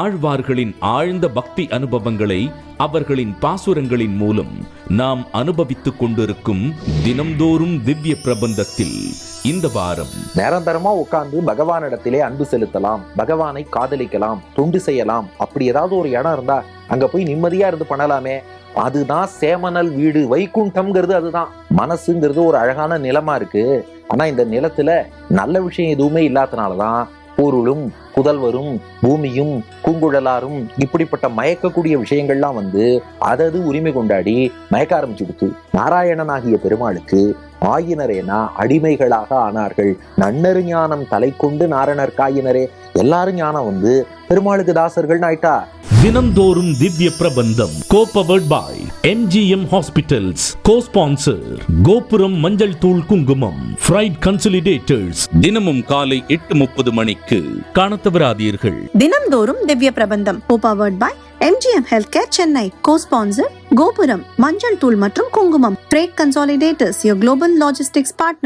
ஆழ்வார்களின் ஆழ்ந்த பக்தி அனுபவங்களை அவர்களின் பாசுரங்களின் மூலம் நாம் அனுபவித்துக் கொண்டிருக்கும் தினம்தோறும் திவ்ய பிரபந்தத்தில் இந்த வாரம். நிரந்தரமா உட்கார்ந்து பகவானிடத்திலே அன்பு செலுத்தலாம் பகவானை காதலிக்கலாம் தொண்டு செய்யலாம். அப்படி ஏதாவது ஒரு இடம் இருந்தா அங்க போய் நிம்மதியா இருந்து பண்ணலாமே. அதுதான் சேமனல் வீடு வைகுண்டம்ங்கிறது அதுதான். மனசுங்கிறது ஒரு அழகான நிலமா இருக்கு. ஆனா இந்த நிலத்துல நல்ல விஷயம் எதுவுமே இல்லாதனாலதான் பொருளும் புதல்வரும் பூமியும் பூங்குழலாரும் இப்படிப்பட்ட மயக்கக்கூடிய விஷயங்கள்லாம் வந்து அதது உரிமை கொண்டாடி மயக்க ஆரம்பிச்சுடுத்து. நாராயணனாகிய பெருமாளுக்கு ஆயினரேனா அடிமைகளாக ஆனார்கள். நன்னரு ஞானம் தலை கொண்டு நாரணர் காயினரே. எல்லாரும் ஞானம் வந்து பெருமாளுக்கு தாசர்கள் ஆயிட்டா தினந்தோறும் Divya Prabandham. Co powered by MGM hospitals co sponsor Gopuram மஞ்சள் தூள் குங்குமம் ஃப்ரைட் கன்சலிடேட்டர்ஸ் தினமும் காலை எட்டு முப்பது மணிக்கு காணத் தவறாதீர்கள் தினம்தோறும் Divya Prabandham. Powered by MGM health care Chennai co sponsor Gopuram மஞ்சள் தூள் மற்றும் குங்குமம் freight consolidators your global logistics partner